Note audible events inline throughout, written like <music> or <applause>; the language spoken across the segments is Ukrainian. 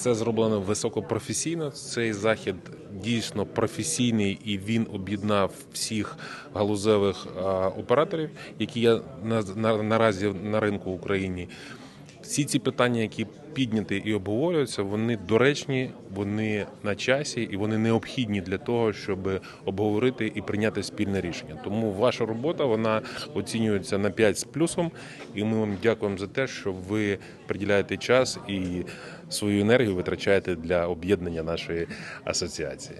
Це зроблено високопрофесійно. Цей захід дійсно професійний і він об'єднав всіх галузевих операторів, які є на, на, наразі на ринку в Україні. Всі ці питання, які підняті і обговорюються, вони доречні, вони на часі і вони необхідні для того, щоб обговорити і прийняти спільне рішення. Тому ваша робота вона оцінюється на 5 з плюсом, і ми вам дякуємо за те, що ви приділяєте час і свою енергію витрачаєте для об'єднання нашої асоціації.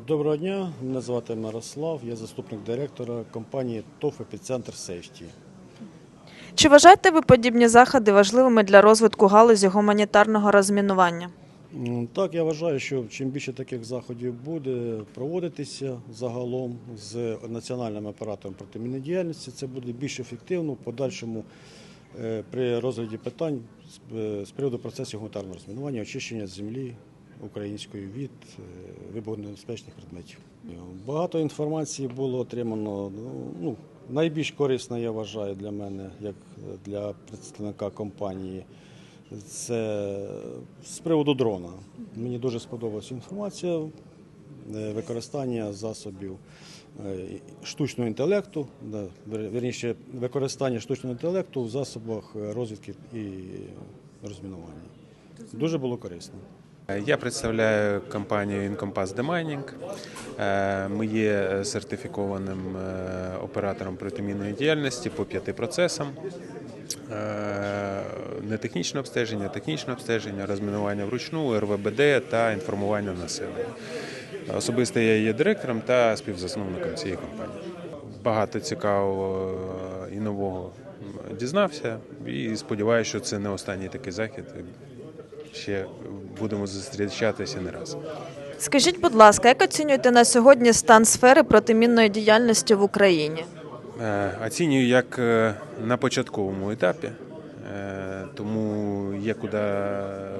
Доброго дня, мене звати Мирослав, я заступник директора компанії ТОФ Епіцентр Сейфті. Чи вважаєте ви подібні заходи важливими для розвитку галузі гуманітарного розмінування? Так, я вважаю, що чим більше таких заходів буде проводитися загалом з національним оператором протимінної діяльності, це буде більш ефективно в подальшому е, при розгляді питань е, з приводу процесу гуманітарного розмінування, очищення землі української від е, вибухонебезпечних предметів. Багато інформації було отримано. ну, Ну, найбільш корисна, я вважаю, для мене, як для представника компанії. Це з приводу дрона. Мені дуже сподобалася інформація, е, використання засобів е, штучного інтелекту, да, вер- використання штучного інтелекту в засобах е, розвідки і розмінування. Дуже було корисно. Я представляю компанію Demining. Е, Ми є сертифікованим е, оператором протимінної діяльності по п'яти процесам. Е, Нетехнічне обстеження, технічне обстеження, розмінування вручну, РВБД та інформування населення. Особисто я є директором та співзасновником цієї компанії. Багато цікавого і нового дізнався і сподіваюся, що це не останній такий захід. Ще будемо зустрічатися не раз. Скажіть, будь ласка, як оцінюєте на сьогодні стан сфери протимінної діяльності в Україні? Е, Оцінюю як е, на початковому етапі, е, тому є куди,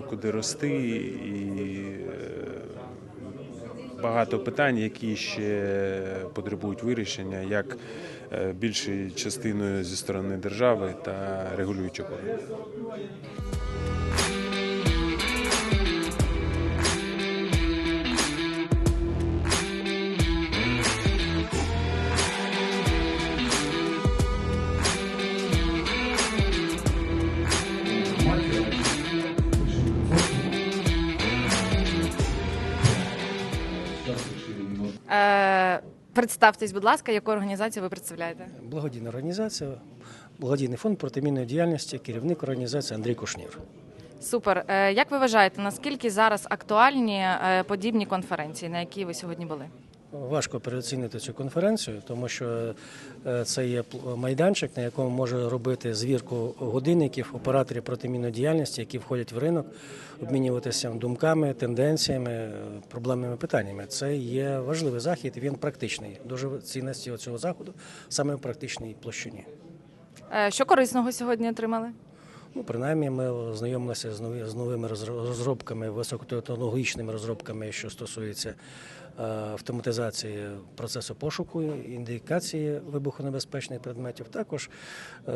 куди рости і багато питань, які ще потребують вирішення, як більшою частиною зі сторони держави та регулюючих представтесь, будь ласка, яку організацію ви представляєте? Благодійна організація, благодійний фонд протимінної діяльності, керівник організації Андрій Кушнір. Супер. Е, як ви вважаєте, наскільки зараз актуальні е, подібні конференції, на які ви сьогодні були? Важко переоцінити цю конференцію, тому що е, це є майданчик, на якому може робити звірку годинників, операторів протимінної діяльності, які входять в ринок, обмінюватися думками, тенденціями, е, проблемними питаннями. Це є важливий захід, він практичний. Дуже цінності цього заходу саме в практичній площині. Е, що корисного сьогодні отримали? Ну, принаймні, ми ознайомилися з нові з новими розробками, високотехнологічними розробками, що стосується е, автоматизації процесу пошуку, індикації вибухонебезпечних предметів. Також е,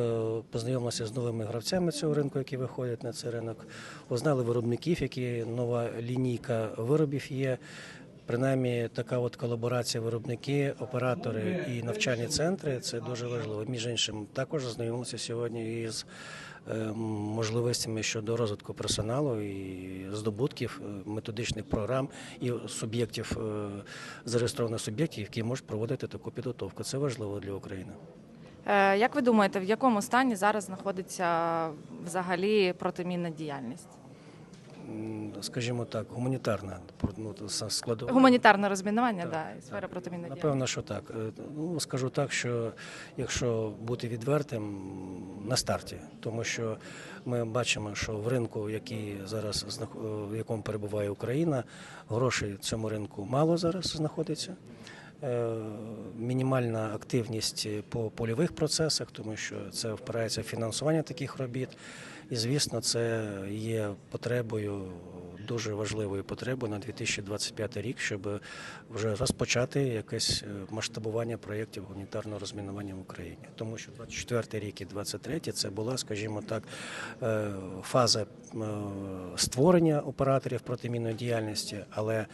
познайомилися з новими гравцями цього ринку, які виходять на цей ринок. Узнали виробників, які нова лінійка виробів є. Принаймні, така от колаборація виробники, оператори і навчальні центри це дуже важливо. Між іншим, також знайомилися сьогодні із е, можливостями щодо розвитку персоналу і здобутків е, методичних програм і суб'єктів е, зареєстрованих суб'єктів, які можуть проводити таку підготовку. Це важливо для України. Е, Як ви думаєте, в якому стані зараз знаходиться взагалі протимінна діяльність? Скажімо так, гуманітарна ну, складова. Гуманітарне розмінування, Так, да, і сфера протимінної. Напевно, що так. Е, Ну, скажу так, що якщо бути відвертим на старті, тому що ми бачимо, що в ринку, який зараз знах- в якому перебуває Україна, грошей цьому ринку мало зараз знаходиться. Е, Мінімальна активність по польових процесах, тому що це впирається в фінансування таких робіт. І звісно, це є потребою, дуже важливою потребою на 2025 рік, щоб вже розпочати якесь е, масштабування проєктів гуманітарного розмінування в Україні. Тому що 24 рік і 23 це була, скажімо так, е, фаза е, створення операторів протимінної діяльності, але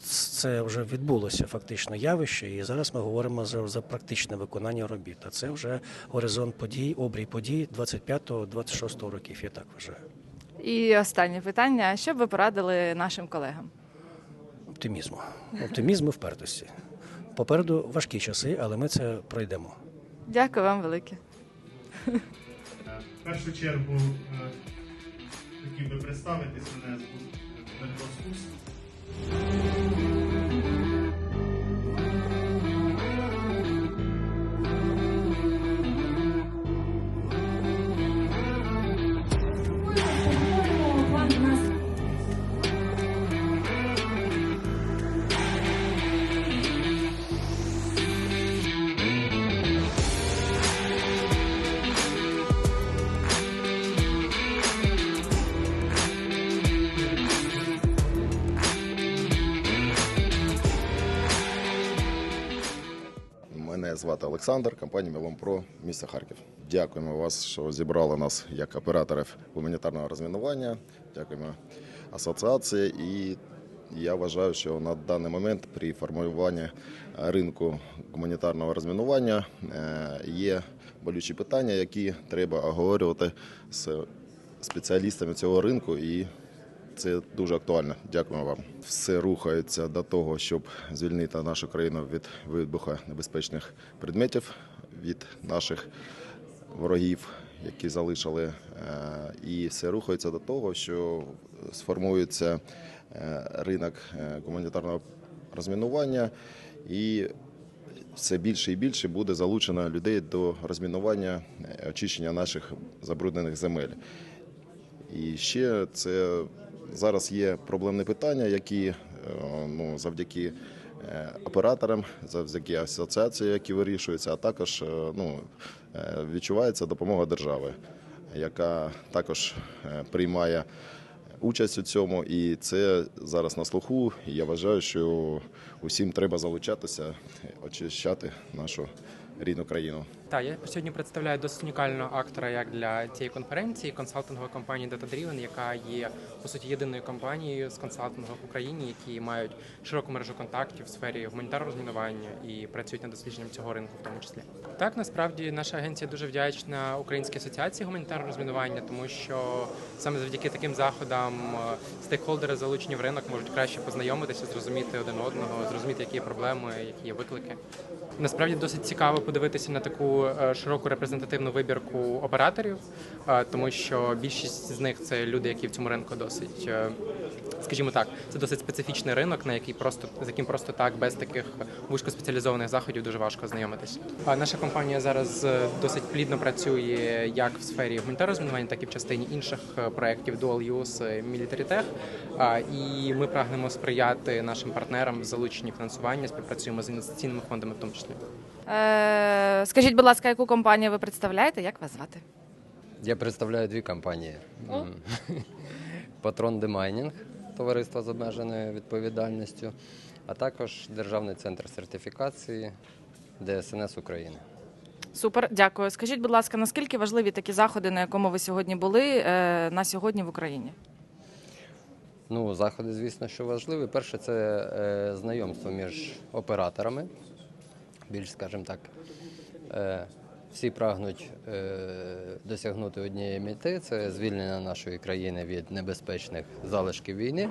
це вже відбулося фактично явище, і зараз ми говоримо за, практичне виконання робіт. А це вже горизонт подій, обрій подій 25-26 років, я так вважаю. І останнє питання: що б ви порадили нашим колегам? Оптимізму. Оптимізму впертості. Попереду важкі часи, але ми це пройдемо. Дякую вам велике. В першу чергу е, хотів би представитись, мене з Дмитро Скус. Мене звати Олександр, компанія Меломпро, місто Харків. Дякуємо вас, що зібрали нас як операторів гуманітарного розмінування. Дякуємо асоціації. І я вважаю, що на даний момент при формуванні ринку гуманітарного розмінування е, є болючі питання, які треба оговорювати з спеціалістами цього ринку і це дуже актуально. Дякуємо вам. Все рухається до того, щоб звільнити нашу країну від вибуха небезпечних предметів від наших ворогів, які залишили. Е, І все рухається до того, що сформується е, ринок е, гуманітарного розмінування і все більше і більше буде залучено людей до розмінування очищення наших забруднених земель. І ще це зараз є проблемні питання, які е, ну, завдяки е, операторам, завдяки асоціації, які вирішуються, а також е, ну, відчувається допомога держави, яка також приймає участь у цьому, і це зараз на слуху. І я вважаю, що усім треба залучатися, очищати нашу рідну країну. Так, я сьогодні представляю досить унікального актора як для цієї конференції, консалтингової компанії DataDriven, яка є по суті єдиною компанією з консалтингу в Україні, які мають широку мережу контактів в сфері гуманітарного розмінування і працюють над дослідженням цього ринку, в тому числі. Так, насправді наша агенція дуже вдячна Українській асоціації гуманітарного розмінування, тому що саме завдяки таким заходам е, стейкхолдери залучені в ринок можуть краще познайомитися, зрозуміти один одного, зрозуміти, які є проблеми, які є виклики. Насправді досить цікаво подивитися на таку е, широку репрезентативну вибірку операторів, е, тому що більшість з них це люди, які в цьому ринку досить, е, скажімо так, це досить специфічний ринок, на який просто з яким просто так без таких вузькоспеціалізованих заходів дуже важко знайомитись. Наша компанія зараз досить плідно працює як в сфері гуманітарного розмінування, так і в частині інших проєктів Dual Use Military Tech. І ми прагнемо сприяти нашим партнерам в залученні фінансування, співпрацюємо з інвестиційними фондами, в тому числі. Е, скажіть, будь ласка, яку компанію ви представляєте? Як вас звати? Я представляю дві компанії: М. <laughs> Патрон Демайнінг, товариство з обмеженою відповідальністю, а також Державний центр сертифікації ДСНС України. Супер, дякую. Скажіть, будь ласка, наскільки важливі такі заходи, на якому ви сьогодні були е, на сьогодні в Україні? Ну, заходи, звісно, що важливі. Перше, це е, знайомство між операторами. Більш, скажімо так, е, всі прагнуть е, досягнути однієї мети це звільнення нашої країни від небезпечних залишків війни.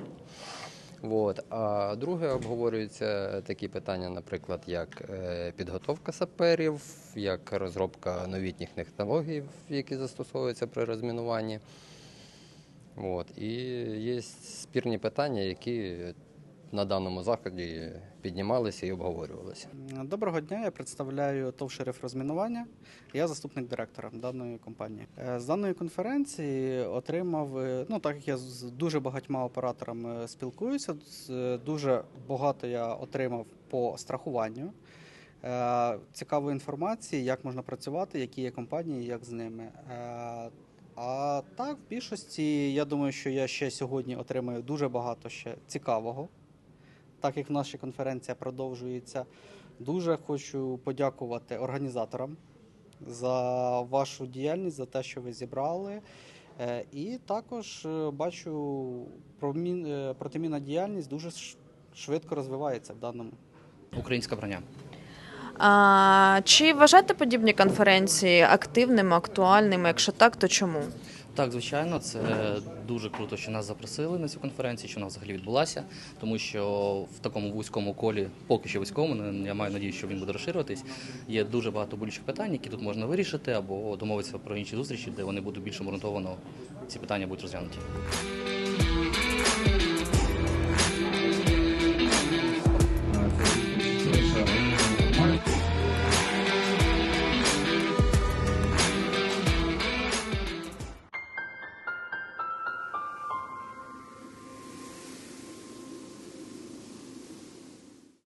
От. А друге обговорюються такі питання, наприклад, як е, підготовка саперів, як розробка новітніх технологій, які застосовуються при розмінуванні. От. І є спірні питання, які на даному заході піднімалися і обговорювалися. Доброго дня, я представляю ТОВ «Шериф розмінування. Я заступник директора даної компанії. Е, З даної конференції отримав, е, ну так як я з дуже багатьма операторами спілкуюся, дуже багато я отримав по страхуванню. Е, Цікавої інформації, як можна працювати, які є компанії, як з ними. Е, А так, в більшості, я думаю, що я ще сьогодні отримаю дуже багато ще цікавого так як наша конференція продовжується. Дуже хочу подякувати організаторам за вашу діяльність, за те, що ви зібрали. Е, І також е, бачу, промін- е, протимінна діяльність дуже швидко розвивається в даному. Українська броня. А, чи вважаєте подібні конференції активними, актуальними? Якщо так, то чому? Так, звичайно, це дуже круто, що нас запросили на цю конференцію, що вона взагалі відбулася, тому що в такому вузькому колі, поки що вузькому, я маю надію, що він буде розширюватись. Є дуже багато болючих питань, які тут можна вирішити, або домовитися про інші зустрічі, де вони будуть більш обґрунтовано ці питання будуть розглянуті.